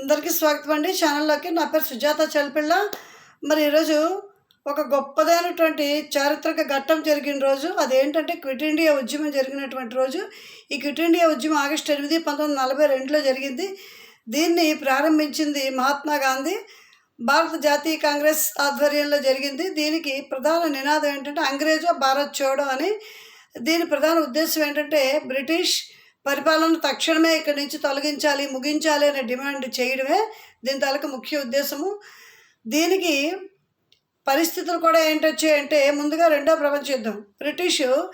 అందరికీ స్వాగతం అండి. ఛానల్లోకి నా పేరు సుజాత చలిపిళ్ళ. మరి ఈరోజు ఒక గొప్పదైనటువంటి చారిత్రక ఘట్టం జరిగిన రోజు అదేంటంటే క్విట్ ఇండియా ఉద్యమం జరిగినటువంటి రోజు. ఈ క్విట్ ఇండియా ఉద్యమం ఆగస్టు ఎనిమిది పంతొమ్మిది నలభై రెండులో జరిగింది. దీన్ని ప్రారంభించింది మహాత్మా గాంధీ. భారత జాతీయ కాంగ్రెస్ ఆధ్వర్యంలో జరిగింది. దీనికి ప్రధాన నినాదం ఏంటంటే అంగ్రేజో భారత్ చోడో అని. దీని ప్రధాన ఉద్దేశం ఏంటంటే బ్రిటిష్ పరిపాలన తక్షణమే ఇక్కడి నుంచి తొలగించాలి ముగించాలి అనే డిమాండ్ చేయడమే దీని తాలూకు ముఖ్య ఉద్దేశము. దీనికి పరిస్థితులు కూడా ఏంటొచ్చాయంటే ముందుగా రెండో ప్రపంచ యుద్ధం. బ్రిటిషు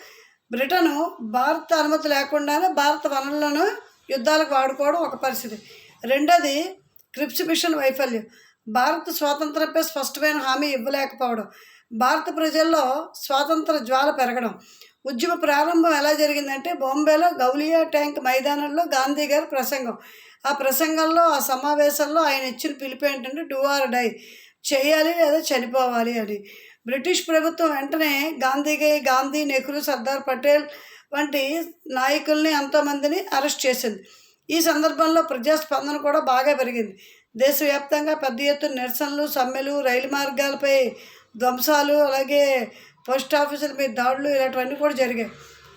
బ్రిటను భారత అనుమతి లేకుండానే భారత వనరులను యుద్ధాలకు వాడుకోవడం ఒక పరిస్థితి. రెండోది క్రిప్స్ మిషన్ వైఫల్యం. భారత స్వాతంత్రంపై స్పష్టమైన హామీ ఇవ్వలేకపోవడం. భారత ప్రజల్లో స్వాతంత్ర జ్వాల పెరగడం. ఉద్యమ ప్రారంభం ఎలా జరిగిందంటే బాంబేలో గౌలియా ట్యాంక్ మైదానంలో గాంధీ గారి ప్రసంగం. ఆ ప్రసంగంలో ఆ సమావేశంలో ఆయన ఇచ్చిన పిలుపు ఏంటంటే డూ ఆర్ డై. చేయాలి లేదా చనిపోవాలి అని. బ్రిటిష్ ప్రభుత్వం వెంటనే గాంధీకి గాంధీ నెహ్రూ సర్దార్ పటేల్ వంటి నాయకుల్ని ఎంతోమందిని అరెస్ట్ చేసింది. ఈ సందర్భంలో ప్రజాస్పందన కూడా బాగా పెరిగింది. దేశవ్యాప్తంగా పెద్ద ఎత్తున నిరసనలు సమ్మెలు రైలు మార్గాలపై ధ్వంసాలు అలాగే పోస్ట్ ఆఫీసుల మీద దాడులు ఇలాంటివన్నీ కూడా జరిగాయి.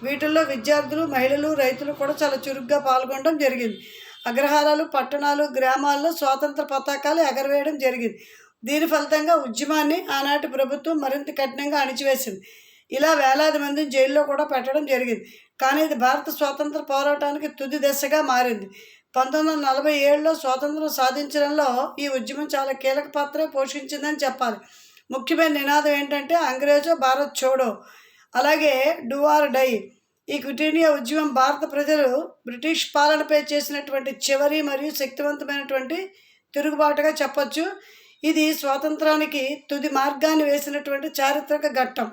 వీటిల్లో విద్యార్థులు మహిళలు రైతులు కూడా చాలా చురుగ్గా పాల్గొనడం జరిగింది. అగ్రహారాలు పట్టణాలు గ్రామాల్లో స్వాతంత్ర పతాకాలు ఎగరవేయడం జరిగింది. దీని ఫలితంగా ఉద్యమాన్ని ఆనాటి ప్రభుత్వం మరింత కఠినంగా అణిచివేసింది. ఇలా వేలాది మందిని జైల్లో కూడా పెట్టడం జరిగింది. కానీ ఇది భారత స్వాతంత్ర పోరాటానికి తుది దశగా మారింది. పంతొమ్మిది వందల నలభై ఏడులో స్వాతంత్రం సాధించడంలో ఈ ఉద్యమం చాలా కీలక పాత్ర పోషించిందని చెప్పాలి. ముఖ్యమైన నినాదం ఏంటంటే అంగ్రేజో భారత్ చోడో అలాగే డూ ఆర్ డై. ఈ క్విటీనియా ఉద్యమం భారత ప్రజలు బ్రిటిష్ పాలనపై చేసినటువంటి చివరి మరియు శక్తివంతమైనటువంటి తిరుగుబాటుగా చెప్పచ్చు. ఇది స్వాతంత్రానికి తుది మార్గాన్ని వేసినటువంటి చారిత్రక ఘట్టం.